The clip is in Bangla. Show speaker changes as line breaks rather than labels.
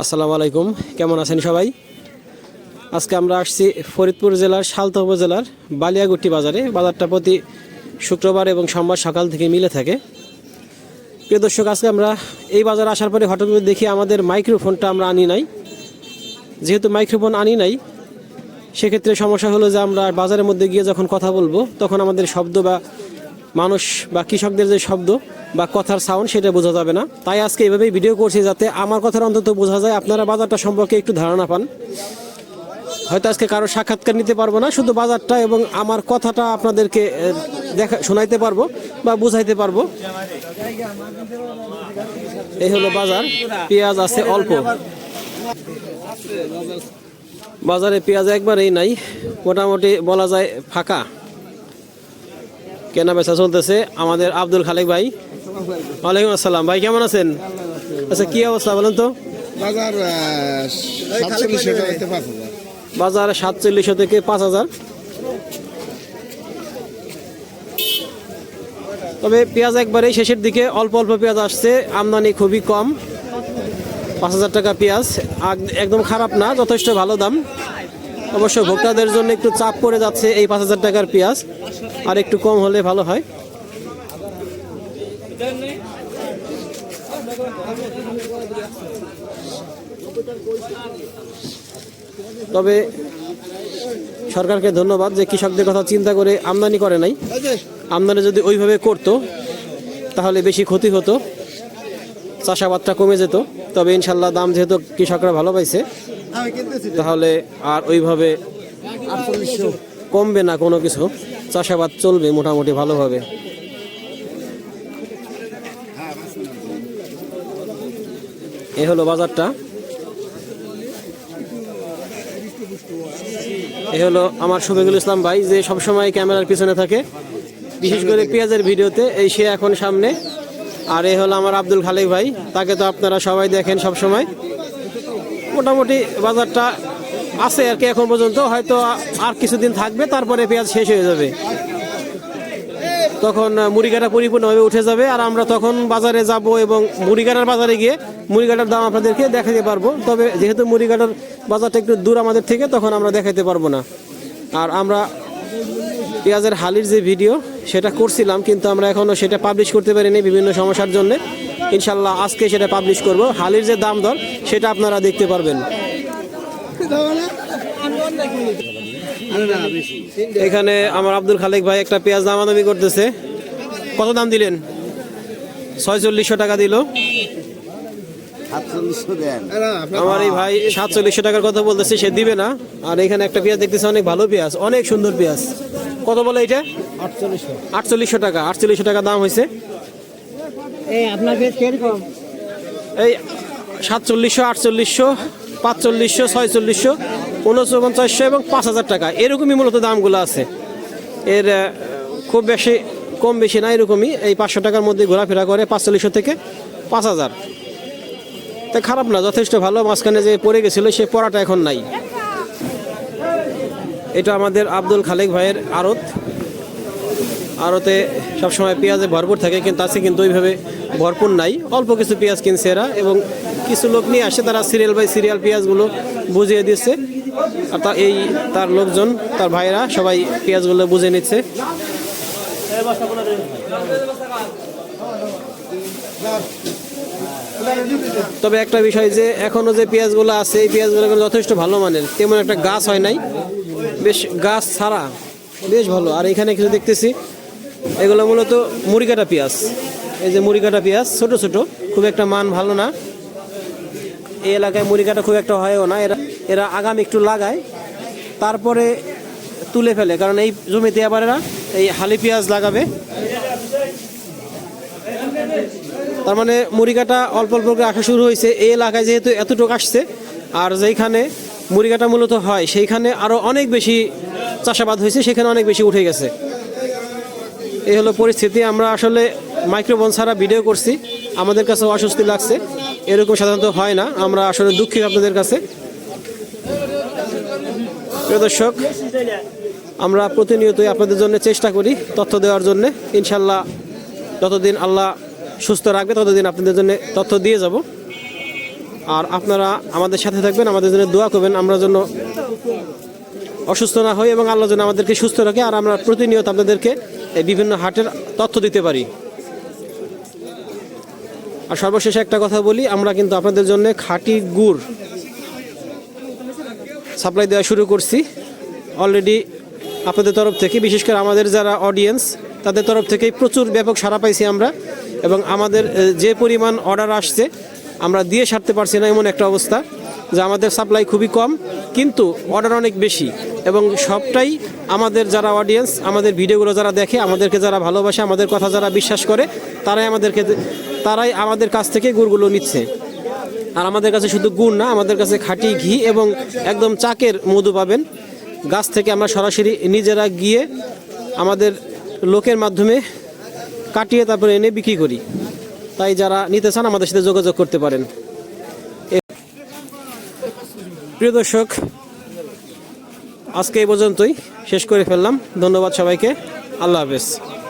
আসসালামু আলাইকুম। কেমন আছেন সবাই? আজকে আমরা আসছি ফরিদপুর জেলার সালতা উপজেলার বালিয়াগুট্টি বাজারে। বাজারটা প্রতি শুক্রবার এবং সোমবার সকাল থেকে মিলে থাকে। প্রিয় দর্শক, আজকে আমরা এই বাজারে আসার পরে হঠাৎ করে দেখি আমাদের মাইক্রোফোনটা আমরা আনি নাই। যেহেতু মাইক্রোফোন আনি নাই, সেক্ষেত্রে সমস্যা হলো যে আমরা বাজারের মধ্যে গিয়ে যখন কথা বলব, তখন আমাদের শব্দ বা মানুষ বা কৃষকদের যে শব্দ বা কথার সাউন্ড সেটা বোঝা যাবে না। তাই আজকে এভাবেই ভিডিও করছি যাতে আমার কথার অন্তত বোঝা যায়, আপনারা বাজারটা সম্পর্কে একটু ধারণা পান। হয়তো আজকে কারও সাক্ষাৎকার নিতে পারব না, শুধু বাজারটা এবং আমার কথাটা আপনাদেরকে দেখা, শোনাইতে পারব বা বুঝাইতে পারব। এই হলো বাজার, পেঁয়াজ আছে অল্প। বাজারে পেঁয়াজ একবারেই নাই, মোটামুটি বলা যায় ফাঁকা। কেনা বেচা চলতেছে? আমাদের আব্দুল খালেক ভাই। ওয়ালাইকুম আসসালাম। ভাই কেমন আছেন? আচ্ছা কি অবস্থা বলেন তো?
বাজার
বাজার সাতচল্লিশশো থেকে পাঁচ হাজার। তবে পেঁয়াজ একবারেই শেষের দিকে অল্প অল্প পেঁয়াজ আসছে আমদানি খুবই কম। পাঁচ হাজার টাকা পেঁয়াজ। একদম খারাপ না যথেষ্ট ভালো দাম। অবশ্য ভোক্তাদের জন্য একটু চাপ পড়ে যাচ্ছে এই পাঁচ হাজার টাকার পেঁয়াজ। আর একটু কম হলে ভালো হয়। তবে সরকারকে ধন্যবাদ যে কৃষকদের কথা চিন্তা করে আমদানি করে নাই। আমদানি যদি ওইভাবে করতো, তাহলে বেশি ক্ষতি হতো। চাষাবাদটা কমে যেত। তবে ইনশাল্লাহ দাম যেহেতু কৃষকরা ভালো পাইছে তাহলে আর ওইভাবে কমবে না কোনো কিছু? চাষাবাদ চলবে মোটামুটি ভালোভাবে। এ হলো বাজারটা। এ হলো আমার শফিকুল ইসলাম ভাই যে সবসময় ক্যামেরার পিছনে থাকে। বিশেষ করে পেঁয়াজের ভিডিওতে এই সে এখন সামনে। আর এ হলো আমার আব্দুল খালেক ভাই তাকে তো আপনারা সবাই দেখেন সব সময় মোটামুটি বাজারটা আছে আর কি এখন পর্যন্ত, হয়তো আর কিছুদিন থাকবে, তারপরে পেঁয়াজ শেষ হয়ে যাবে। তখন মুড়িঘাটা পরিপূর্ণভাবে উঠে যাবে আর আমরা তখন বাজারে যাব এবং মুড়িঘাটার বাজারে গিয়ে মুড়িঘাটার দাম আপনাদেরকে দেখাতে পারব। তবে যেহেতু মুড়িঘাটার বাজারটা একটু দূর আমাদের থেকে, তখন আমরা দেখাতে পারব না। আর আমরা পেঁয়াজের হালির যে ভিডিও, সেটা করছিলাম, কিন্তু আমরা এখনও সেটা পাবলিশ করতে পারিনি বিভিন্ন সমস্যার জন্য। ইনশাল্লাহ আজকে সেটা পাবলিশ করব। হালির যে দাম দর সেটা আপনারা দেখতে পারবেন। এখানে আমার আব্দুল খালেক ভাই একটা পেঁয়াজ দামাদামি করতেছে। কত দাম দিলেন? ছয়চল্লিশশো টাকা দিল। আমার এই ভাই সাতচল্লিশশো টাকার কথা বলতেছে সে দিবে না। আর এখানে একটা পেঁয়াজ দেখতেছে অনেক ভালো পেঁয়াজ অনেক সুন্দর পেঁয়াজ। কত বলে এটা?
আটচল্লিশশো।
আটচল্লিশশো টাকা আটচল্লিশশো টাকা দাম হয়েছে।
এই
সাতচল্লিশশো, আটচল্লিশশো, পাঁচচল্লিশশো, ছয়চল্লিশশো উনচল্লিশশো এবং পাঁচ হাজার টাকা। এরকমই মূলত দামগুলো আছে। এর খুব বেশি, কম বেশি না এরকমই। এই পাঁচশো টাকার মধ্যে ঘোরাফেরা করে পাঁচচল্লিশশো থেকে পাঁচ হাজার। তাই খারাপ না, যথেষ্ট ভালো। মাঝখানে যে পড়ে গেছিল, সে পড়াটা এখন নাই। এটা আমাদের আব্দুল খালেক ভাইয়ের আড়ত। আড়তে সবসময় পেঁয়াজে ভরপুর থাকে, কিন্তু আজকে কিন্তু ওইভাবে ভরপুর নাই। অল্প কিছু পেঁয়াজ কিনছে এরা এবং কিছু লোক নিয়ে আসে, তারা সিরিয়াল বাই সিরিয়াল পেঁয়াজগুলো বুঝিয়ে দিচ্ছে। আর তা এই তার লোকজন, তার ভাইরা সবাই পেঁয়াজগুলো বুঝে নিচ্ছে। তবে একটা বিষয় যে এখনও যে পেঁয়াজগুলো আছে, এই পেঁয়াজগুলো যথেষ্ট ভালো মানের। তেমন একটা গাছ হয় নাই। বেশ গাছ ছাড়া, বেশ ভালো। আর এখানে কিছু দেখতেছি এগুলো মূলত মুড়িকাটা পেঁয়াজ। এই যে মুড়িকাটা পেঁয়াজ, ছোট ছোট, খুব একটা মান ভালো না। এই এলাকায় মুড়িকাটা খুব একটা হয়ও না। এরা এরা আগাম একটু লাগায়, তারপরে তুলে ফেলে। কারণ এই জমিতে আবার এরা এই হালি পেঁয়াজ লাগাবে। তার মানে মুড়িকাটা অল্প অল্প করে আসা শুরু হয়েছে। এই এলাকায় যেহেতু এতটুকু আসছে, আর যেইখানে মুড়িকাটা মূলত হয়, সেইখানে আরও অনেক বেশি চাষাবাদ হয়েছে, সেখানে অনেক বেশি উঠে গেছে। এই হলো পরিস্থিতি। আমরা আসলে মাইক্রোফোন ছাড়া ভিডিও করছি। আমাদের কাছে অস্বস্তি লাগছে। এরকম সাধারণত হয় না। আমরা আসলে দুঃখিত আপনাদের কাছে। দর্শক, আমরা প্রতিনিয়তই আপনাদের জন্য চেষ্টা করি তথ্য দেওয়ার জন্য। ইনশাল্লাহ যতদিন আল্লাহ সুস্থ রাখবে, ততদিন আপনাদের জন্য তথ্য দিয়ে যাব। আর আপনারা আমাদের সাথে থাকবেন, আমাদের জন্য দোয়া করবেন। আমরা জন্য অসুস্থ না হই এবং আল্লাহ যেন আমাদেরকে সুস্থ রাখে। আর আমরা প্রতিনিয়ত আপনাদেরকে বিভিন্ন হাটের তথ্য দিতে পারি। আর সর্বশেষে একটা কথা বলি, আমরা কিন্তু আপনাদের জন্য খাঁটি গুড় সাপ্লাই দেওয়া শুরু করছি। অলরেডি আপনাদের তরফ থেকে, বিশেষ করে আমাদের যারা অডিয়েন্স তাদের তরফ থেকেই প্রচুর ব্যাপক সাড়া পাইছি আমরা। এবং আমাদের যে পরিমাণ অর্ডার আসছে, আমরা দিয়ে সারতে পারছি না এমন একটা অবস্থা, যে আমাদের সাপ্লাই খুবই কম, কিন্তু অর্ডার অনেক বেশি। এবং সবটাই আমাদের যারা অডিয়েন্স আমাদের ভিডিওগুলো যারা দেখে, আমাদেরকে যারা ভালোবাসে, আমাদের কথা যারা বিশ্বাস করে, তারাই আমাদেরকে তারাই আমাদের কাছ থেকে গুড়গুলো নিচ্ছে। আর আমাদের কাছে শুধু গুড় না, আমাদের কাছে খাঁটি ঘি এবং একদম চাকের মধু পাবেন। গাছ থেকে আমরা সরাসরি নিজেরা গিয়ে আমাদের লোকের মাধ্যমে কাটিয়ে তারপরে এনে বিক্রি করি। তাই যারা নিতে চান, আমাদের সাথে যোগাযোগ করতে পারেন। প্রিয় দর্শক আজকে এই পর্যন্তই। শেষ করে ফেললাম। ধন্যবাদ সবাইকে। আল্লাহ হাফেজ।